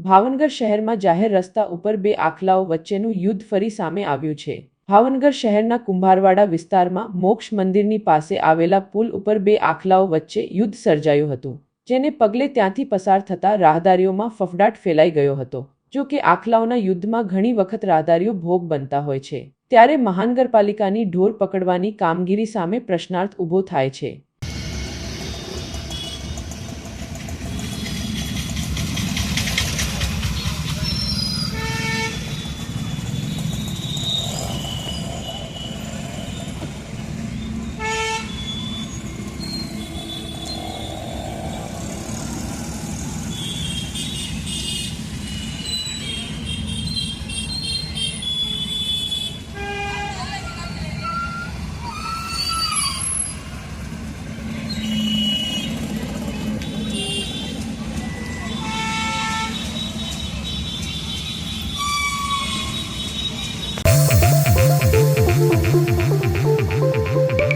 ભાવનગર શહેરમાં જાહેર રસ્તા ઉપર બે આખલાઓ વચ્ચેનું યુદ્ધ ફરી સામે આવ્યું છે. ભાવનગર શહેરના કુંભારવાડા વિસ્તારમાં મોક્ષ મંદિરની પાસે આવેલા પુલ ઉપર બે આખલાઓ વચ્ચે યુદ્ધ સર્જાયું હતું, જેને પગલે ત્યાંથી પસાર થતા રાહદારીઓમાં ફફડાટ ફેલાઈ ગયો હતો. જો કે આખલાઓના યુદ્ધમાં ઘણી વખત રાહદારીઓ ભોગ બનતા હોય છે, ત્યારે મહાનગરપાલિકાની ઢોર પકડવાની કામગીરી સામે પ્રશ્નાર્થ ઊભો થાય છે.